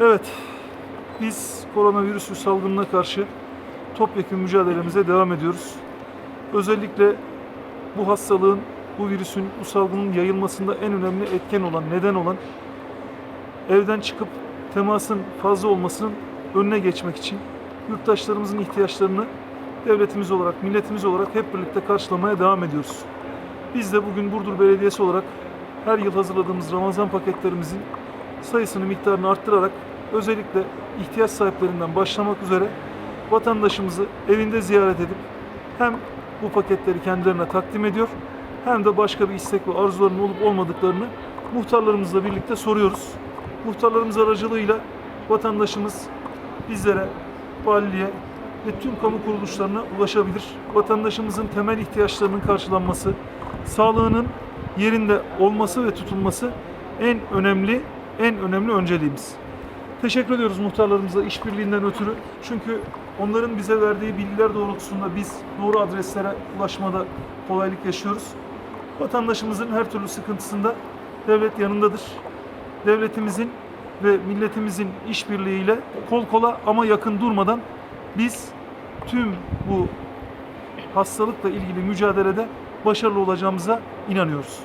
Evet, biz koronavirüsü salgınına karşı topyekun mücadelemize devam ediyoruz. Özellikle bu hastalığın, bu virüsün, bu salgının yayılmasında en önemli etken olan, neden olan evden çıkıp temasın fazla olmasının önüne geçmek için yurttaşlarımızın ihtiyaçlarını devletimiz olarak, milletimiz olarak hep birlikte karşılamaya devam ediyoruz. Biz de bugün Burdur Belediyesi olarak her yıl hazırladığımız Ramazan paketlerimizin sayısını, miktarını arttırarak özellikle ihtiyaç sahiplerinden başlamak üzere vatandaşımızı evinde ziyaret edip hem bu paketleri kendilerine takdim ediyor hem de başka bir istek ve arzularının olup olmadıklarını muhtarlarımızla birlikte soruyoruz. Muhtarlarımız aracılığıyla vatandaşımız bizlere, valiliğe ve tüm kamu kuruluşlarına ulaşabilir. Vatandaşımızın temel ihtiyaçlarının karşılanması, sağlığının yerinde olması ve tutulması en önemli en önemli önceliğimiz. Teşekkür ediyoruz muhtarlarımıza işbirliğinden ötürü. Çünkü onların bize verdiği bilgiler doğrultusunda biz doğru adreslere ulaşmada kolaylık yaşıyoruz. Vatandaşımızın her türlü sıkıntısında devlet yanındadır. Devletimizin ve milletimizin işbirliğiyle kol kola ama yakın durmadan biz tüm bu hastalıkla ilgili mücadelede başarılı olacağımıza inanıyoruz.